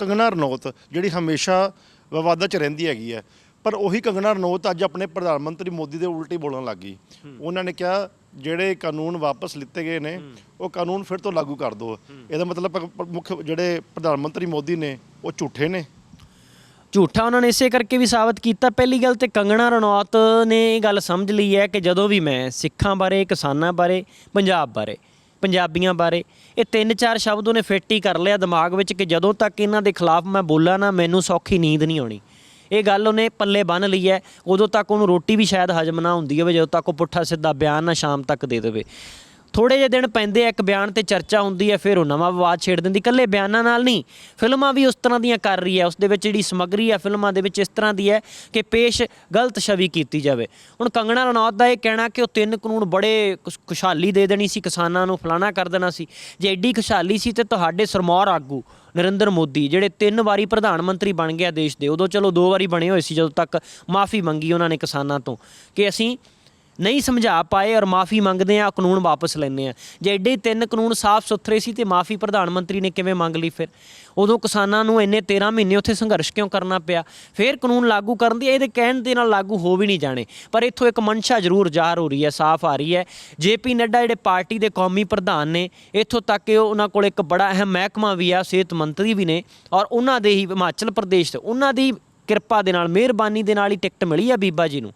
ਕੰਗਨਾ ਰਣੌਤ ਜਿਹੜੀ ਹਮੇਸ਼ਾ ਵਿਵਾਦਾਂ 'ਚ ਰਹਿੰਦੀ ਹੈਗੀ ਹੈ। ਪਰ ਉਹੀ ਕੰਗਨਾ ਰਣੌਤ ਅੱਜ ਆਪਣੇ ਪ੍ਰਧਾਨ ਮੰਤਰੀ ਮੋਦੀ ਦੇ ਉਲਟੀ ਬੋਲਣ ਲੱਗ ਗਈ। ਉਹਨਾਂ ਨੇ ਕਿਹਾ ਜਿਹੜੇ ਕਾਨੂੰਨ ਵਾਪਸ ਲਿੱਤੇ ਗਏ ਨੇ ਉਹ ਕਾਨੂੰਨ ਫਿਰ ਤੋਂ ਲਾਗੂ ਕਰ ਦਿਓ। ਇਹਦਾ ਮਤਲਬ ਮੁੱਖ ਜਿਹੜੇ ਪ੍ਰਧਾਨ ਮੰਤਰੀ ਮੋਦੀ ਨੇ ਉਹ ਝੂਠੇ ਨੇ। ਝੂਠਾ ਉਹਨਾਂ ਨੇ ਇਸੇ ਕਰਕੇ ਵੀ ਸਾਬਤ ਕੀਤਾ। ਪਹਿਲੀ ਗੱਲ ਤੇ ਕੰਗਣਾ ਰਣੌਤ ਨੇ ਇਹ ਗੱਲ ਸਮਝ ਲਈ ਹੈ ਕਿ ਜਦੋਂ ਵੀ ਮੈਂ ਸਿੱਖਾਂ ਬਾਰੇ ਕਿਸਾਨਾਂ ਬਾਰੇ ਪੰਜਾਬ ਬਾਰੇ ਪੰਜਾਬੀਆਂ ਬਾਰੇ। ਇਹ ਤਿੰਨ ਚਾਰ ਸ਼ਬਦ ਉਹਨੇ ਫਿੱਟ ਹੀ ਕਰ ਲਿਆ ਦਿਮਾਗ ਵਿੱਚ ਕਿ ਜਦੋਂ ਤੱਕ ਇਹਨਾਂ ਦੇ ਖਿਲਾਫ ਮੈਂ ਬੋਲਾਂ ਨਾ, ਮੈਨੂੰ ਸੌਖੀ ਨੀਂਦ ਨਹੀਂ ਆਉਣੀ। ਇਹ ਗੱਲ ਉਹਨੇ ਪੱਲੇ ਬੰਨ ਲਈ ਹੈ। ਉਦੋਂ ਤੱਕ ਉਹਨੂੰ ਰੋਟੀ ਵੀ ਸ਼ਾਇਦ ਹਜਮ ਨਾ ਹੁੰਦੀ ਹੋਵੇ, ਜਦੋਂ ਤੱਕ ਉਹ ਪੁੱਠਾ ਸਿੱਧਾ ਬਿਆਨ ਨਾ ਸ਼ਾਮ ਤੱਕ ਦੇ ਦੇਵੇ। ਥੋੜੇ ਜਿਹੇ ਦਿਨ ਪੈਂਦੇ ਆ, ਇੱਕ ਬਿਆਨ ਤੇ ਚਰਚਾ ਹੁੰਦੀ ਹੈ, ਫਿਰ ਉਹ ਨਵਾਂ ਵਿਵਾਦ ਛੇੜ ਦਿੰਦੀ, ਇਕੱਲੇ ਬਿਆਨਾਂ ਨਾਲ ਨਹੀਂ, ਫਿਲਮਾਂ ਵੀ ਉਸ ਤਰ੍ਹਾਂ ਦੀਆਂ ਕਰ ਰਹੀ ਹੈ, ਉਸ ਦੇ ਵਿੱਚ ਜਿਹੜੀ ਸਮੱਗਰੀ ਹੈ, ਫਿਲਮਾਂ ਦੇ ਵਿੱਚ ਇਸ ਤਰ੍ਹਾਂ ਦੀ ਹੈ ਕਿ ਪੇਸ਼ ਗਲਤ ਛਵੀ ਕੀਤੀ ਜਾਵੇ। ਹੁਣ ਕੰਗਣਾ ਰਣੌਤ ਦਾ ਇਹ ਕਹਿਣਾ ਕਿ ਉਹ ਤਿੰਨ ਕਾਨੂੰਨ ਬੜੇ ਖੁਸ਼- ਖੁਸ਼ਹਾਲੀ ਦੇ ਦੇਣੀ ਸੀ, ਕਿਸਾਨਾਂ ਨੂੰ ਫਲਾਣਾ ਕਰ ਦੇਣਾ ਸੀ। ਜੇ ਐਡੀ ਖੁਸ਼ਹਾਲੀ ਸੀ ਤੇ ਤੁਹਾਡੇ ਸਰਮੌਰ ਆਗੂ ਨਰਿੰਦਰ ਮੋਦੀ, ਜਿਹੜੇ ਤਿੰਨ ਵਾਰੀ ਪ੍ਰਧਾਨ ਮੰਤਰੀ ਬਣ ਗਿਆ ਦੇਸ਼ ਦੇ, ਉਦੋਂ ਚਲੋ ਦੋ ਵਾਰੀ ਬਣੇ ਹੋਏ ਸੀ, ਜਦੋਂ ਤੱਕ ਮਾਫੀ ਮੰਗੀ ਉਹਨਾਂ ਨੇ ਕਿਸਾਨਾਂ ਤੋਂ। ਕਿ ਅਸੀਂ ਨਹੀਂ ਸਮਝਾ ਪਾਏ ਔਰ ਮਾਫੀ ਮੰਗਦੇ ਆ ਕਾਨੂੰਨ ਵਾਪਸ ਲੈਂਦੇ ਆ ਜੇ ਐਡੇ ਤਿੰਨ ਕਾਨੂੰਨ ਸਾਫ਼ ਸੁਥਰੇ ਸੀ ਤੇ ਮਾਫੀ ਪ੍ਰਧਾਨ ਮੰਤਰੀ ਨੇ ਕਿਵੇਂ ਮੰਗ ਲਈ ਫਿਰ? ਉਦੋਂ ਕਿਸਾਨਾਂ ਨੂੰ ਇੰਨੇ 13 ਮਹੀਨੇ ਉੱਥੇ ਸੰਘਰਸ਼ ਕਿਉਂ ਕਰਨਾ ਪਿਆ? ਫਿਰ ਕਾਨੂੰਨ ਲਾਗੂ ਕਰਨ ਦੀ, ਇਹਦੇ ਕਹਿਣ ਦੇ ਨਾਲ ਲਾਗੂ ਹੋ ਵੀ ਨਹੀਂ ਜਾਣੇ। ਪਰ ਇੱਥੋਂ ਇੱਕ ਮਨਸ਼ਾ ਜ਼ਰੂਰ ਜ਼ਾਹਰ ਹੋ ਰਹੀ ਹੈ, ਸਾਫ਼ ਆ ਰਹੀ ਹੈ। ਜੇਪੀ ਨੱਡਾ ਜਿਹੜੇ ਪਾਰਟੀ ਦੇ ਕੌਮੀ ਪ੍ਰਧਾਨ ਨੇ, ਇੱਥੋਂ ਤੱਕ ਕਿ ਉਹਨਾਂ ਕੋਲ ਇੱਕ ਬੜਾ ਅਹਿਮ ਮਹਿਕਮਾ ਵੀ ਆ, ਸਿਹਤ ਮੰਤਰੀ ਵੀ ਨੇ ਔਰ ਉਹਨਾਂ ਦੇ ਹੀ ਹਿਮਾਚਲ ਪ੍ਰਦੇਸ਼ ਤੋਂ ਉਹਨਾਂ ਦੀ ਕਿਰਪਾ ਦੇ ਨਾਲ, ਮਿਹਰਬਾਨੀ ਦੇ ਨਾਲ ਹੀ ਟਿਕਟ ਮਿਲੀ ਆ ਬੀਬਾ ਜੀ ਨੂੰ।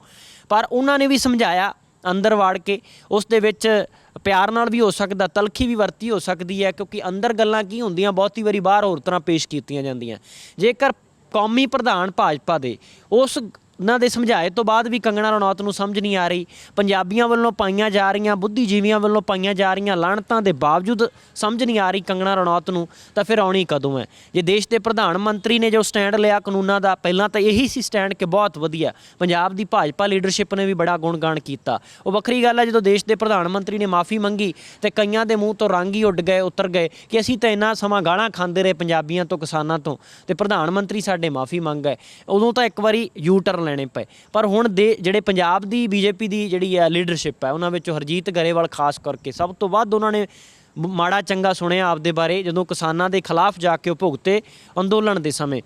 ਪਰ ਉਹਨਾਂ ਨੇ ਵੀ ਸਮਝਾਇਆ ਅੰਦਰ ਵਾੜ ਕੇ, ਉਸ ਦੇ ਵਿੱਚ ਪਿਆਰ ਨਾਲ ਵੀ ਹੋ ਸਕਦਾ, ਤਲਖੀ ਵੀ ਵਰਤੀ ਹੋ ਸਕਦੀ ਹੈ, ਕਿਉਂਕਿ ਅੰਦਰ ਗੱਲਾਂ ਕੀ ਹੁੰਦੀਆਂ, ਬਹੁਤੀ ਵਾਰੀ ਬਾਹਰ ਹੋਰ ਤਰ੍ਹਾਂ ਪੇਸ਼ ਕੀਤੀਆਂ ਜਾਂਦੀਆਂ। ਜੇਕਰ ਕੌਮੀ ਪ੍ਰਧਾਨ ਭਾਜਪਾ ਦੇ, ਉਸ ਉਹਨਾਂ ਦੇ ਸਮਝਾਏ ਤੋਂ ਬਾਅਦ ਵੀ ਕੰਗਣਾ ਰਣੌਤ ਨੂੰ ਸਮਝ ਨਹੀਂ ਆ ਰਹੀ। ਪੰਜਾਬੀਆਂ ਵੱਲੋਂ ਪਾਈਆਂ ਜਾ ਰਹੀਆਂ, ਬੁੱਧੀਜੀਵੀਆਂ ਵੱਲੋਂ ਪਾਈਆਂ ਜਾ ਰਹੀਆਂ ਲਾਹਣਤਾਂ ਦੇ ਬਾਵਜੂਦ ਸਮਝ ਨਹੀਂ ਆ ਰਹੀ ਕੰਗਣਾ ਰਣੌਤ ਨੂੰ, ਤਾਂ ਫਿਰ ਆਉਣੀ ਕਦੋਂ ਹੈ? ਜੇ ਦੇਸ਼ ਦੇ ਪ੍ਰਧਾਨ ਮੰਤਰੀ ਨੇ ਜੋ ਸਟੈਂਡ ਲਿਆ ਕਾਨੂੰਨਾਂ ਦਾ, ਪਹਿਲਾਂ ਤਾਂ ਇਹੀ ਸੀ ਸਟੈਂਡ ਕਿ ਬਹੁਤ ਵਧੀਆ। ਪੰਜਾਬ ਦੀ ਭਾਜਪਾ ਲੀਡਰਸ਼ਿਪ ਨੇ ਵੀ ਬੜਾ ਗੁਣਗਾਨ ਕੀਤਾ। ਉਹ ਵੱਖਰੀ ਗੱਲ ਹੈ, ਜਦੋਂ ਦੇਸ਼ ਦੇ ਪ੍ਰਧਾਨ ਮੰਤਰੀ ਨੇ ਮਾਫੀ ਮੰਗੀ, ਤੇ ਕਈਆਂ ਦੇ ਮੂੰਹ ਤੋਂ ਰੰਗ ਹੀ ਉੱਡ ਗਏ, ਉਤਰ ਗਏ ਕਿ ਅਸੀਂ ਤਾਂ ਇੰਨਾ ਸਮਾਂ ਗਾਲਾਂ ਖਾਂਦੇ ਰਹੇ ਪੰਜਾਬੀਆਂ ਤੋਂ ਕਿਸਾਨਾਂ ਤੋਂ, ਤੇ ਪ੍ਰਧਾਨ ਮੰਤਰੀ ਸਾਡੇ ਮਾਫੀ ਮੰਗ ਗਏ। ਉਦੋਂ ਤਾਂ ਇੱਕ ਵਾਰੀ ਯੂ ਟਰਨ ਲੈਣੇ ਪਏ। ਪਰ ਹੁਣ ਦੇ ਜਿਹੜੇ ਪੰਜਾਬ ਦੀ ਬੀਜੇਪੀ ਦੀ ਜਿਹੜੀ ਹੈ ਲੀਡਰਸ਼ਿਪ ਹੈ ਉਹਨਾਂ ਵਿੱਚੋਂ ਹਰਜੀਤ ਗਰੇਵਾਲ ਖਾਸ ਕਰਕੇ, ਸਭ ਤੋਂ ਵੱਧ ਉਹਨਾਂ ਨੇ ਮਾੜਾ ਚੰਗਾ ਸੁਣਿਆ ਆਪਦੇ ਬਾਰੇ, ਜਦੋਂ ਕਿਸਾਨਾਂ ਦੇ ਖਿਲਾਫ ਜਾ ਕੇ ਉਹ ਭੁਗਤੇ ਅੰਦੋਲਨ ਦੇ ਸਮੇਂ।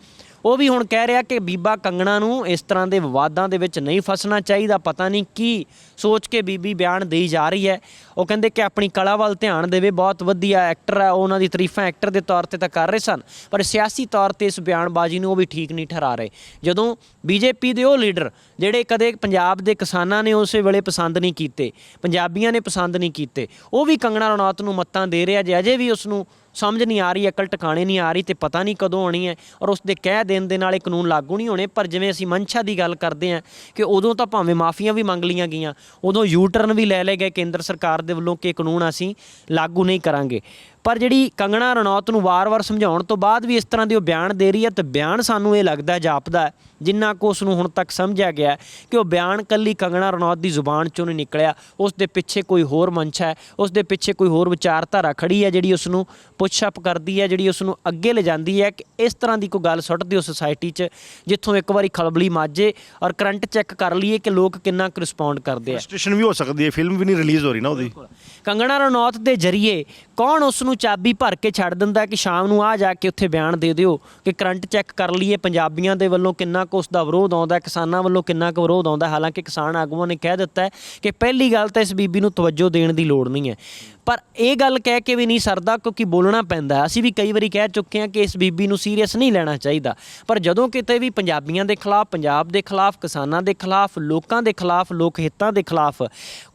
ਉਹ ਵੀ ਹੁਣ ਕਹਿ ਰਿਹਾ ਕਿ ਬੀਬਾ ਕੰਗਣਾ ਨੂੰ ਇਸ ਤਰ੍ਹਾਂ ਦੇ ਵਿਵਾਦਾਂ ਦੇ ਵਿੱਚ ਨਹੀਂ ਫਸਣਾ ਚਾਹੀਦਾ, ਪਤਾ ਨਹੀਂ ਕੀ ਸੋਚ ਕੇ ਬੀਬੀ ਬਿਆਨ ਦੇਈ ਜਾ ਰਹੀ ਹੈ। ਉਹ ਕਹਿੰਦੇ ਕਿ ਆਪਣੀ ਕਲਾ ਵੱਲ ਧਿਆਨ ਦੇਵੇ, ਬਹੁਤ ਵਧੀਆ ਐਕਟਰ ਹੈ ਉਹਨਾਂ ਦੀ ਤਾਰੀਫਾਂ ਐਕਟਰ ਦੇ ਤੌਰ ਤੇ ਤਾਂ ਕਰ ਰਹੇ ਸਨ, ਪਰ ਸਿਆਸੀ ਤੌਰ ਤੇ ਇਸ ਬਿਆਨਬਾਜ਼ੀ ਨੂੰ ਉਹ ਵੀ ਠੀਕ ਨਹੀਂ ਠਹਿਰਾ ਰਹੇ। ਜਦੋਂ ਬੀਜੇਪੀ ਦੇ ਉਹ ਲੀਡਰ, ਜਿਹੜੇ ਕਦੇ ਪੰਜਾਬ ਦੇ ਕਿਸਾਨਾਂ ਨੇ ਉਸੇ ਵੇਲੇ ਪਸੰਦ ਨਹੀਂ ਕੀਤੇ, ਪੰਜਾਬੀਆਂ ਨੇ ਪਸੰਦ ਨਹੀਂ ਕੀਤੇ, ਉਹ ਵੀ ਕੰਗਣਾ ਰਣੌਤ ਨੂੰ ਮੱਤਾਂ ਦੇ ਰਿਹਾ ਜੇ ਅਜੇ ਵੀ ਉਸ ਨੂੰ ਸਮਝ ਨਹੀਂ ਆ ਰਹੀ, ਅਕਲ ਟਿਕਾਣੇ ਨਹੀਂ ਆ ਰਹੀ ਤੇ ਪਤਾ ਨਹੀਂ ਕਦੋਂ ਆਉਣੀ ਹੈ ਔਰ ਉਸ ਦੇ ਕਹਿ ਦੇਣ ਦੇ ਨਾਲ ਇਹ ਕਾਨੂੰਨ ਲਾਗੂ ਨਹੀਂ ਹੋਣੇ, ਪਰ ਜਿਵੇਂ ਅਸੀਂ ਮਨਸ਼ਾ ਦੀ ਗੱਲ ਕਰਦੇ ਹਾਂ ਕਿ ਉਦੋਂ ਤਾਂ ਭਾਵੇਂ ਮਾਫੀਆਂ ਵੀ ਮੰਗ ਲੀਆਂ ਗਈਆਂ ਉਦੋਂ ਯੂ ਟਰਨ ਵੀ ਲੈ ਲਏ ਗਏ ਕੇਂਦਰ ਸਰਕਾਰ ਦੇ ਵੱਲੋਂ ਕਿ ਇਹ ਕਾਨੂੰਨ ਅਸੀਂ ਲਾਗੂ ਨਹੀਂ ਕਰਾਂਗੇ। ਪਰ ਜਿਹੜੀ ਕੰਗਣਾ ਰਣੌਤ ਨੂੰ ਵਾਰ-ਵਾਰ ਸਮਝਾਉਣ ਤੋਂ ਬਾਅਦ ਵੀ ਇਸ ਤਰ੍ਹਾਂ ਦੇ ਉਹ ਬਿਆਨ ਦੇ ਰਹੀ ਹੈ ਤੇ ਬਿਆਨ ਸਾਨੂੰ ਇਹ ਲੱਗਦਾ ਜਾਪਦਾ ਹੈ, ਜਿੰਨਾ ਕੋ ਉਸ ਨੂੰ ਹੁਣ ਤੱਕ ਸਮਝਿਆ ਗਿਆ ਕਿ ਉਹ ਬਿਆਨ ਕੱਲੀ ਕੰਗਣਾ ਰਣੌਤ ਦੀ ਜ਼ੁਬਾਨ ਚੋਂ ਨਹੀਂ ਨਿਕਲਿਆ ਉਸ ਦੇ ਪਿੱਛੇ ਕੋਈ ਹੋਰ ਮਨਸ਼ਾ ਹੈ ਉਸ ਦੇ ਪਿੱਛੇ ਕੋਈ ਹੋਰ ਵਿਚਾਰਧਾਰਾ ਖੜੀ ਹੈ ਜਿਹੜੀ ਉਸ ਨੂੰ ਪੁੱਛ ਅਪ ਕਰਦੀ ਹੈ ਜਿਹੜੀ ਉਸ ਨੂੰ ਅੱਗੇ ਲੈ ਜਾਂਦੀ ਹੈ ਕਿ ਇਸ ਤਰ੍ਹਾਂ ਦੀ ਕੋਈ ਗੱਲ ਸੁੱਟ ਦਿਓ ਸੁਸਾਇਟੀ 'ਚ ਜਿੱਥੋਂ ਇੱਕ ਵਾਰੀ ਖਲਬਲੀ ਮਾਜੇ ਔਰ ਕਰੰਟ ਚੈੱਕ ਕਰ ਲਈਏ ਕਿ ਲੋਕ ਕਿੰਨਾ ਕੁ ਰਿਸਪੌਂਡ ਕਰਦੇ ਆ। ਸਟੇਸ਼ਨ ਵੀ ਹੋ ਸਕਦੀ ਹੈ ਫਿਲਮ ਵੀ ਨਹੀਂ ਰਿਲੀਜ਼ ਹੋ ਰਹੀ ਨਾ ਉਹਦੀ। ਕੰਗਣਾ ਰਣੌਤ ਦੇ ਜਰੀਏ ਕੌਣ ਉਸ ਨੂੰ ਚਾਬੀ ਭਰ ਕੇ ਛੱਡ ਦਿੰਦਾ ਕਿ ਸ਼ਾਮ ਨੂੰ ਆ ਜਾ ਕੇ ਉੱਥੇ ਬਿਆਨ ਦੇ ਦਿਓ ਕਿ ਕਰੰਟ ਚੈੱਕ ਕਰ ਲਈਏ। ਪੰਜਾਬੀਆਂ ਦੇ ਵੱਲੋਂ ਕਿੰਨਾ ਕੁ ਉਸ ਦਾ ਵਿਰੋਧ ਆਉਂਦਾ ਕਿਸਾਨਾਂ ਵੱਲੋਂ ਕਿੰਨਾ ਕੁ ਵਿਰੋਧ ਆਉਂਦਾ ਹਾਲਾਂਕਿ ਕਿਸਾਨ ਆਗੂਆਂ ਨੇ ਕਹਿ ਦਿੱਤਾ ਹੈ ਕਿ ਪਹਿਲੀ ਗੱਲ ਤਾਂ ਇਸ ਬੀਬੀ ਨੂੰ ਤਵੱਜੋ ਦੇਣ ਦੀ ਲੋੜ ਨਹੀਂ ਹੈ। ਪਰ ਇਹ ਗੱਲ ਕਹਿ ਕੇ ਵੀ ਨਹੀਂ ਸਰਦਾ ਕਿਉਂਕਿ ਬੋਲਣਾ ਪੈਂਦਾ ਅਸੀਂ ਵੀ ਕਈ ਵਾਰੀ ਕਹਿ ਚੁੱਕੇ ਹਾਂ ਕਿ ਇਸ ਬੀਬੀ ਨੂੰ ਸੀਰੀਅਸ ਨਹੀਂ ਲੈਣਾ ਚਾਹੀਦਾ। ਪਰ ਜਦੋਂ ਕਿਤੇ ਵੀ ਪੰਜਾਬੀਆਂ ਦੇ ਖਿਲਾਫ, ਪੰਜਾਬ ਦੇ ਖਿਲਾਫ, ਕਿਸਾਨਾਂ ਦੇ ਖਿਲਾਫ, ਲੋਕਾਂ ਦੇ ਖਿਲਾਫ, ਲੋਕ ਹਿੱਤਾਂ ਦੇ ਖਿਲਾਫ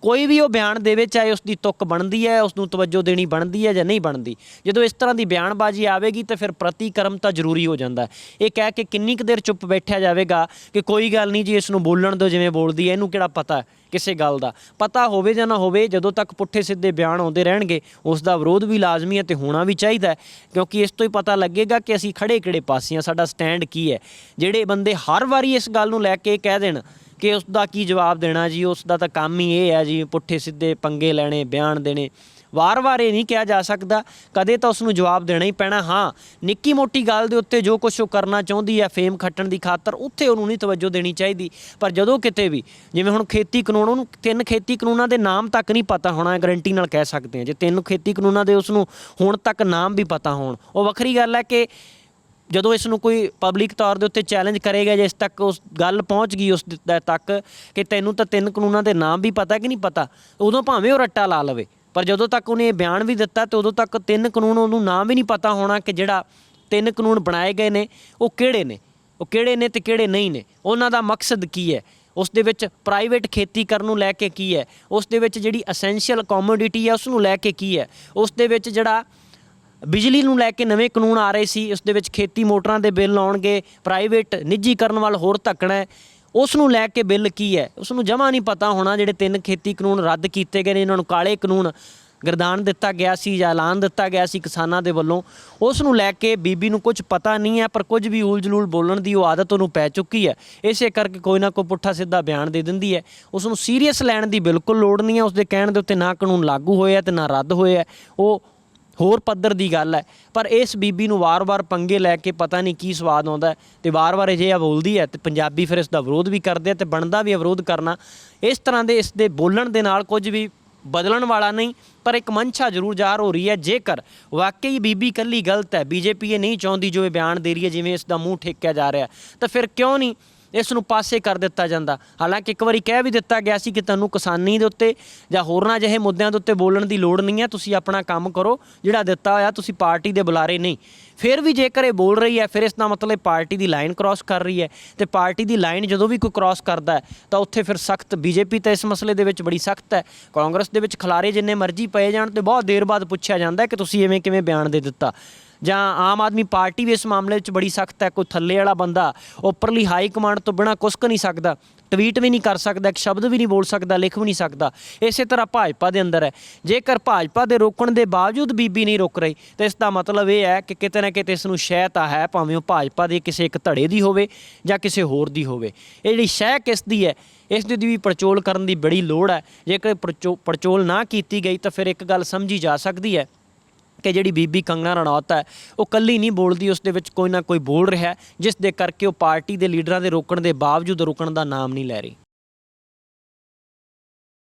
ਕੋਈ ਵੀ ਉਹ ਬਿਆਨ ਦੇਵੇ, ਚਾਹੇ ਉਸ ਦੀ ਤੁਕ ਬਣਦੀ ਹੈ ਉਸ ਨੂੰ ਤਵੱਜੋ ਦੇਣੀ ਬਣਦੀ ਹੈ ਜਾਂ ਨਹੀਂ ਬਣਦੀ। ਜਦੋਂ ਇਸ ਤਰ੍ਹਾਂ ਦੀ ਬਿਆਨਬਾਜ਼ੀ ਆਵੇਗੀ ਤਾਂ ਫਿਰ ਪ੍ਰਤੀਕਰਮ ਤਾਂ ਜ਼ਰੂਰੀ ਹੋ ਜਾਂਦਾ ਇਹ ਕਹਿ ਕੇ ਕਿੰਨੀ ਕੁ ਦੇਰ ਚੁੱਪ ਬੈਠਿਆ ਜਾਵੇਗਾ ਕਿ ਕੋਈ ਗੱਲ ਨਹੀਂ ਜੀ ਇਸ ਨੂੰ ਬੋਲਣ ਦਿਓ ਜਿਵੇਂ ਬੋਲਦੀ ਹੈ, ਇਹਨੂੰ ਕਿਹੜਾ ਪਤਾ ਕਿਸੇ ਗੱਲ ਦਾ। ਪਤਾ ਹੋਵੇ ਜਾਂ ਨਾ ਹੋਵੇ, ਜਦੋਂ ਤੱਕ ਪੁੱਠੇ ਸਿੱਧੇ ਬਿਆਨ ਆਉਂਦੇ ਰਹਿਣਗੇ, ਉਸ ਦਾ ਵਿਰੋਧ ਵੀ ਲਾਜ਼ਮੀ ਹੈ ਤੇ ਹੋਣਾ ਵੀ ਚਾਹੀਦਾ ਕਿਉਂਕਿ ਇਸ ਤੋਂ ਹੀ ਪਤਾ ਲੱਗੇਗਾ ਕਿ ਅਸੀਂ ਖੜੇ ਕਿਹੜੇ ਪਾਸੇ ਹਾਂ, ਸਾਡਾ ਸਟੈਂਡ ਕੀ ਹੈ। ਜਿਹੜੇ ਬੰਦੇ ਹਰ ਵਾਰੀ ਇਸ ਗੱਲ ਨੂੰ ਲੈ ਕੇ ਕਹਿ ਦੇਣ ਕਿ ਉਸ ਦਾ ਕੀ ਜਵਾਬ ਦੇਣਾ ਜੀ ਉਸ ਦਾ ਤਾਂ ਕੰਮ ਹੀ ਇਹ ਹੈ ਜੀ, ਪੁੱਠੇ ਸਿੱਧੇ ਪੰਗੇ ਲੈਣੇ, ਬਿਆਨ ਦੇਣੇ। ਵਾਰ-ਵਾਰ ਇਹ ਨਹੀਂ ਕਿਹਾ ਜਾ ਸਕਦਾ। ਕਦੇ ਤਾਂ ਉਸ ਨੂੰ ਜਵਾਬ ਦੇਣਾ ਹੀ ਪੈਣਾ। ਹਾਂ, ਨਿੱਕੀ ਮੋਟੀ ਗੱਲ ਦੇ ਉੱਤੇ ਜੋ ਕੁਝ ਉਹ ਕਰਨਾ ਚਾਹੁੰਦੀ ਹੈ, ਫੇਮ ਖੱਟਣ ਦੀ ਖਾਤਰ, ਉੱਥੇ ਉਹਨੂੰ ਨਹੀਂ ਤਵੱਜੋ ਦੇਣੀ ਚਾਹੀਦੀ। ਪਰ ਜਦੋਂ ਕਿਤੇ ਵੀ, ਜਿਵੇਂ ਹੁਣ ਖੇਤੀ ਕਾਨੂੰਨ, ਉਹਨੂੰ ਤਿੰਨ ਖੇਤੀ ਕਾਨੂੰਨਾਂ ਦੇ ਨਾਮ ਤੱਕ ਨਹੀਂ ਪਤਾ ਹੋਣਾ ਗਰੰਟੀ ਨਾਲ ਕਹਿ ਸਕਦੇ ਹਾਂ। ਜੇ ਤਿੰਨ ਖੇਤੀ ਕਾਨੂੰਨਾਂ ਦੇ ਉਸ ਨੂੰ ਹੁਣ ਤੱਕ ਨਾਮ ਵੀ ਪਤਾ ਹੋਣ, ਉਹ ਵੱਖਰੀ ਗੱਲ ਹੈ ਕਿ ਜਦੋਂ ਇਸ ਨੂੰ ਕੋਈ ਪਬਲਿਕ ਤੌਰ ਦੇ ਉੱਤੇ ਚੈਲੰਜ ਕਰੇਗਾ ਜਿਸ ਤੱਕ ਉਸ ਗੱਲ ਪਹੁੰਚ ਗਈ ਉਸ ਤੱਕ ਕਿ ਤੈਨੂੰ ਤਾਂ ਤਿੰਨ ਕਾਨੂੰਨਾਂ ਦੇ ਨਾਮ ਵੀ ਪਤਾ ਕਿ ਨਹੀਂ ਪਤਾ, ਉਦੋਂ ਭਾਵੇਂ ਉਹ ਰੱਟਾ ਲਾ ਲਵੇ। ਪਰ ਜਦੋਂ ਤੱਕ ਉਹਨੇ ਇਹ ਬਿਆਨ ਵੀ ਦਿੱਤਾ ਤੇ ਉਦੋਂ ਤੱਕ ਤਿੰਨ ਕਾਨੂੰਨ ਉਹਨੂੰ ਨਾਮ ਵੀ ਨਹੀਂ ਪਤਾ ਹੋਣਾ ਕਿ ਜਿਹੜਾ ਤਿੰਨ ਕਾਨੂੰਨ ਬਣਾਏ ਗਏ ਨੇ, ਉਹ ਕਿਹੜੇ ਨੇ? ਉਹ ਕਿਹੜੇ ਨੇ ਤੇ ਕਿਹੜੇ ਨਹੀਂ ਨੇ? ਉਹਨਾਂ ਦਾ ਮਕਸਦ ਕੀ ਹੈ? ਉਸ ਦੇ ਵਿੱਚ ਪ੍ਰਾਈਵੇਟ ਖੇਤੀ ਕਰਨ ਨੂੰ ਲੈ ਕੇ ਕੀ ਹੈ? ਉਸ ਦੇ ਵਿੱਚ ਜਿਹੜੀ ਅਸੈਂਸ਼ੀਅਲ ਕਮੋਡਿਟੀ ਹੈ, ਉਸ ਨੂੰ ਲੈ ਕੇ ਕੀ ਹੈ? ਉਸ ਦੇ ਵਿੱਚ ਜਿਹੜਾ ਬਿਜਲੀ ਨੂੰ ਲੈ ਕੇ ਨਵੇਂ ਕਾਨੂੰਨ ਆ ਰਹੇ ਸੀ, ਉਸ ਦੇ ਵਿੱਚ ਖੇਤੀ ਮੋਟਰਾਂ ਦੇ ਬਿੱਲ ਆਉਣਗੇ ਪ੍ਰਾਈਵੇਟ ਨਿੱਜੀਕਰਨ ਵੱਲ ਹੋਰ ਧੱਕਣਾ ਹੈ। ਉਸ ਨੂੰ ਲੈ ਕੇ ਬਿੱਲ ਕੀ ਹੈ? ਉਸ ਨੂੰ ਜਮਾ ਨਹੀਂ ਪਤਾ ਹੋਣਾ ਜਿਹੜੇ ਤਿੰਨ ਖੇਤੀ ਕਾਨੂੰਨ ਰੱਦ ਕੀਤੇ ਗਏ ਨੇ, ਇਹਨਾਂ ਨੂੰ ਕਾਲੇ ਕਾਨੂੰਨ ਗਰਦਾਨ ਦਿੱਤਾ ਗਿਆ ਸੀ ਜਾਂ ਐਲਾਨ ਦਿੱਤਾ ਗਿਆ ਸੀ ਕਿਸਾਨਾਂ ਦੇ ਵੱਲੋਂ। ਉਸ ਨੂੰ ਲੈ ਕੇ ਬੀਬੀ ਨੂੰ ਕੁਝ ਪਤਾ ਨਹੀਂ ਹੈ, ਪਰ ਕੁਝ ਵੀ ਊਲ-ਜਲੂਲ ਬੋਲਣ ਦੀ ਉਹ ਆਦਤ ਉਹਨੂੰ ਪੈ ਚੁੱਕੀ ਹੈ। ਇਸੇ ਕਰਕੇ ਕੋਈ ਨਾ ਕੋਈ ਪੁੱਠਾ ਸਿੱਧਾ ਬਿਆਨ ਦੇ ਦਿੰਦੀ ਹੈ। ਉਸ ਨੂੰ ਸੀਰੀਅਸ ਲੈਣ ਦੀ ਬਿਲਕੁਲ ਲੋੜ ਨਹੀਂ ਹੈ ਉਸ ਦੇ ਕਹਿਣ ਦੇ ਉੱਤੇ ਨਾ ਕਾਨੂੰਨ ਲਾਗੂ ਹੋਇਆ ਤੇ ਨਾ ਰੱਦ ਹੋਇਆ ਉਹ ਹੋਰ ਪੱਧਰ ਦੀ ਗੱਲ ਹੈ। ਪਰ ਇਸ ਬੀਬੀ ਨੂੰ ਵਾਰ-ਵਾਰ ਪੰਗੇ ਲੈ ਕੇ ਪਤਾ ਨਹੀਂ ਕੀ ਸਵਾਦ ਆਉਂਦਾ ਹੈ ਤੇ ਵਾਰ-ਵਾਰ ਅਜਿਹਾ ਬੋਲਦੀ ਹੈ ਤੇ ਪੰਜਾਬੀ ਫਿਰ ਇਸ ਦਾ ਵਿਰੋਧ ਵੀ ਕਰਦੇ ਆ ਤੇ ਬਣਦਾ ਵੀ ਹੈ ਵਿਰੋਧ ਕਰਨਾ। ਇਸ ਤਰ੍ਹਾਂ ਦੇ ਇਸ ਦੇ ਬੋਲਣ ਦੇ ਨਾਲ ਕੁਝ ਵੀ ਬਦਲਣ ਵਾਲਾ ਨਹੀਂ, ਪਰ ਇੱਕ ਮੰਸ਼ਾ ਜ਼ਰੂਰ ਜ਼ਾਹਰ ਹੋ ਰਹੀ ਹੈ। ਜੇਕਰ ਵਾਕਈ ਬੀਬੀ ਕੱਲੀ ਗਲਤ ਹੈ, ਬੀਜੇਪੀ ਇਹ ਨਹੀਂ ਚਾਹੁੰਦੀ ਜੋ ਇਹ ਬਿਆਨ ਦੇ ਰਹੀ ਹੈ, ਜਿਵੇਂ ਇਸ ਦਾ ਮੂੰਹ ਠੇਕਿਆ ਜਾ ਰਿਹਾ ਤਾਂ ਫਿਰ ਕਿਉਂ ਨਹੀਂ ਇਸ ਨੂੰ ਪਾਸੇ ਕਰ ਦਿੱਤਾ ਜਾਂਦਾ। ਹਾਲਾਂਕਿ ਇੱਕ ਵਾਰੀ ਕਹਿ ਵੀ ਦਿੱਤਾ ਗਿਆ ਸੀ ਕਿ ਤੁਹਾਨੂੰ ਕਿਸਾਨੀ ਦੇ ਉੱਤੇ ਜਾਂ ਹੋਰਨਾਂ ਜਿਹੇ ਮੁੱਦਿਆਂ ਦੇ ਉੱਤੇ ਬੋਲਣ ਦੀ ਲੋੜ ਨਹੀਂ ਹੈ, ਤੁਸੀਂ ਆਪਣਾ ਕੰਮ ਕਰੋ, ਜਿਹੜਾ ਦਿੱਤਾ ਹੋਇਆ ਤੁਸੀਂ ਪਾਰਟੀ ਦੇ ਬੁਲਾਰੇ ਨਹੀਂ। ਫਿਰ ਵੀ ਜੇਕਰ ਇਹ ਬੋਲ ਰਹੀ ਹੈ, ਫਿਰ ਇਸ ਦਾ ਮਤਲਬ ਪਾਰਟੀ ਦੀ ਲਾਈਨ ਕ੍ਰਾਸ ਕਰ ਰਹੀ ਹੈ ਤੇ ਪਾਰਟੀ ਦੀ ਲਾਈਨ ਜਦੋਂ ਵੀ ਕੋਈ ਕ੍ਰਾਸ ਕਰਦਾ ਤਾਂ ਉੱਥੇ ਫਿਰ ਸਖਤ ਬੀਜੇਪੀ ਤਾਂ ਇਸ ਮਸਲੇ ਦੇ ਵਿੱਚ ਬੜੀ ਸਖਤ ਹੈ। ਕਾਂਗਰਸ ਦੇ ਵਿੱਚ ਖਲਾਰੇ ਜਿੰਨੇ ਮਰਜ਼ੀ ਪਏ ਜਾਣ ਤੇ ਬਹੁਤ ਦੇਰ ਬਾਅਦ ਪੁੱਛਿਆ ਜਾਂਦਾ ਕਿ ਤੁਸੀਂ ਐਵੇਂ ਕਿਵੇਂ ਬਿਆਨ ਦੇ ਦਿੱਤਾ। ਜਾਂ ਆਮ ਆਦਮੀ ਪਾਰਟੀ ਵੀ ਇਸ ਮਾਮਲੇ ਵਿੱਚ ਬੜੀ ਸਖਤ ਹੈ, ਕੋਈ ਥੱਲੇ ਵਾਲਾ ਬੰਦਾ ਉੱਪਰਲੀ ਹਾਈ ਕਮਾਂਡ ਤੋਂ ਬਿਨਾ ਕੁਛ ਨਹੀਂ ਸਕਦਾ ਟਵੀਟ ਵੀ ਨਹੀਂ ਕਰ ਸਕਦਾ, ਇੱਕ ਸ਼ਬਦ ਵੀ ਨਹੀਂ ਬੋਲ ਸਕਦਾ, ਲਿਖ ਵੀ ਨਹੀਂ ਸਕਦਾ, ਇਸੇ ਤਰ੍ਹਾਂ ਭਾਜਪਾ ਦੇ ਅੰਦਰ ਹੈ। ਜੇਕਰ ਭਾਜਪਾ ਦੇ ਰੋਕਣ ਦੇ ਬਾਵਜੂਦ ਬੀਬੀ ਨਹੀਂ ਰੁਕ ਰਹੀ, ਤਾਂ ਇਸ ਦਾ ਮਤਲਬ ਇਹ ਹੈ ਕਿ ਕਿਤੇ ਨਾ ਕਿਤੇ ਇਸ ਨੂੰ ਸ਼ਹਿ ਤਾਂ ਹੈ, ਭਾਵੇਂ ਉਹ ਭਾਜਪਾ ਦੇ, ਕਿਸੇ ਇੱਕ ਧੜੇ ਦੀ ਹੋਵੇ ਜਾਂ ਕਿਸੇ ਹੋਰ ਦੀ ਹੋਵੇ। ਇਹ ਜਿਹੜੀ ਸ਼ਹਿ ਕਿਸ ਦੀ ਹੈ, ਇਸ ਦੀ ਵੀ ਪੜਚੋਲ ਕਰਨ ਦੀ ਬੜੀ ਲੋੜ ਹੈ। ਜੇਕਰ ਪੜਚੋ- ਪੜਚੋਲ ਨਾ ਕੀਤੀ ਗਈ ਤਾਂ ਫਿਰ ਇੱਕ ਗੱਲ ਸਮਝੀ ਜਾ ਸਕਦੀ ਹੈ ਕਿ ਜਿਹੜੀ ਬੀਬੀ ਕੰਗਣਾ ਰਣੌਤ ਹੈ, ਉਹ ਕੱਲੀ ਨਹੀਂ ਬੋਲਦੀ, ਉਸ ਦੇ ਵਿੱਚ ਕੋਈ ਨਾ ਕੋਈ ਬੋਲ ਰਿਹਾ ਜਿਸ ਦੇ ਕਰਕੇ ਉਹ ਪਾਰਟੀ ਦੇ ਲੀਡਰਾਂ ਦੇ ਰੋਕਣ ਦੇ ਬਾਵਜੂਦ ਰੁਕਣ ਦਾ ਨਾਮ ਨਹੀਂ ਲੈ ਰਹੀ।